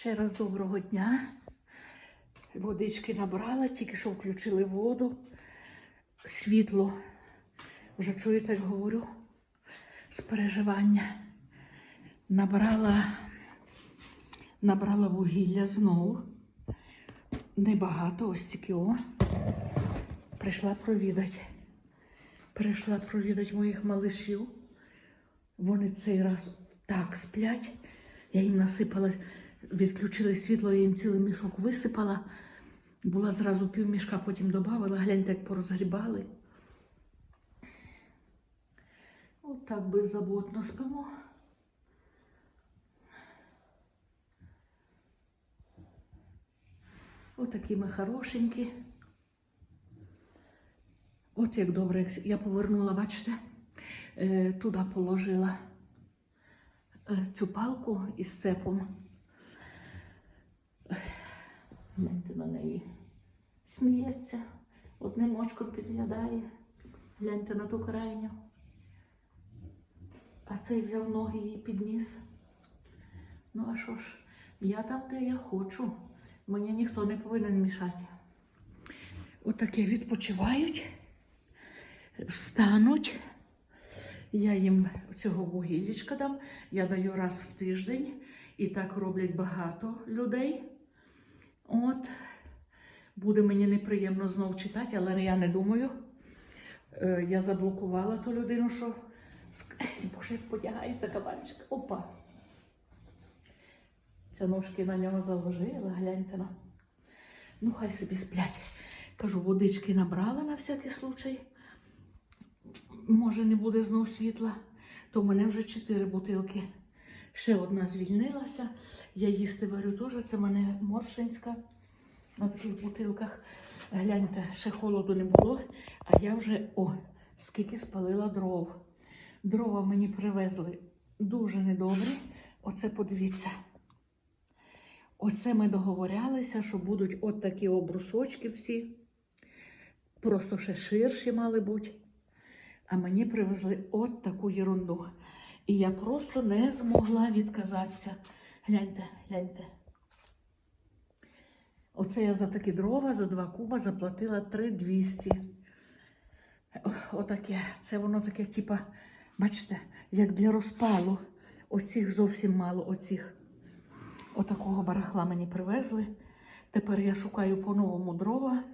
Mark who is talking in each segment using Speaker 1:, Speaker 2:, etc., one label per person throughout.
Speaker 1: Ще раз доброго дня. Водички набрала, тільки що включили воду, світло. Вже чуєте, як говорю, з переживання. Набрала, набрала вугілля знову. Небагато, ось тільки о. Прийшла провідати. Прийшла провідати моїх малишів. Вони цей раз так сплять. Я їм насипала, відключили світло, я їм цілий мішок висипала. Була зразу півмішка, потім додавала, гляньте, як порозгрібали. Отак беззаботно спимо. Отакі ми хорошенькі. От як добре, я повернула, бачите, е, туди положила е, цю палку із цепом. Гляньте на неї. Сміється, одним очком підглядає. Гляньте на ту крайню. А цей взяв ноги їй підніс. Ну а що ж, я там, де я хочу. Мені ніхто не повинен мішати. Отаке відпочивають, встануть. Я їм цього вугіллячка дам. Я даю раз в тиждень. І так роблять багато людей. От. Буде мені неприємно знов читати, але я не думаю. Е, Я заблокувала ту людину, що Боже, як подягається кабанчик. Опа. Це ножки на нього заложила, гляньте на. Ну, хай собі сплять. Кажу, водички набрала на всякий случай. Може, не буде знов світла, то в мене вже чотири бутилки. Ще одна звільнилася. Я їсти варю теж, це в мене моршинська на таких бутилках. Гляньте, ще холоду не було, а я вже о, скільки спалила дров. Дрова мені привезли дуже недобрі. Оце подивіться. Оце ми договорялися, що будуть от такі обрусочки всі. Просто ще ширші мали бути. А мені привезли от таку ерунду. І я просто не змогла відказатися. Гляньте, гляньте. Оце я за такі дрова, за два куба заплатила 3200. Отаке. Це воно таке, типа, бачите, як для розпалу. Оцих зовсім мало, оцих. Отакого барахла мені привезли. Тепер я шукаю по-новому дрова.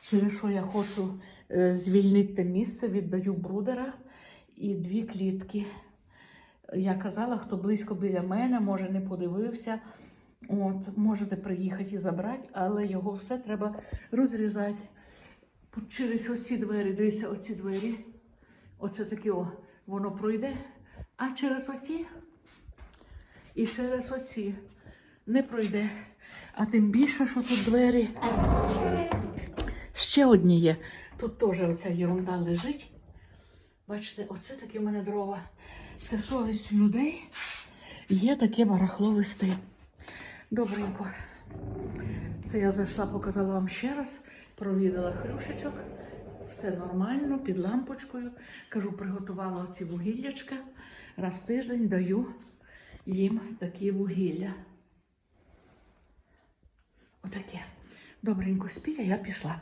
Speaker 1: Через що я хочу е, звільнити місце, віддаю брудера і дві клітки. Я казала, хто близько біля мене, може не подивився. От, можете приїхати і забрати, але його все треба розрізати. Через оці двері, дивіться, оці двері. Оце таке о, воно пройде. А через оті і через оці не пройде. А тим більше, що тут двері ще одні є. Тут теж оця ерунда лежить. Бачите, оце такі в мене дрова. Це совість людей. Є таке барахло вести. Добренько. Це я зайшла, показала вам ще раз. Провідала хрюшечок. Все нормально, під лампочкою. Кажу, приготувала оці вугіллячка. Раз тиждень даю їм такі вугілля. Отаке. Добренько спіть, а я пішла.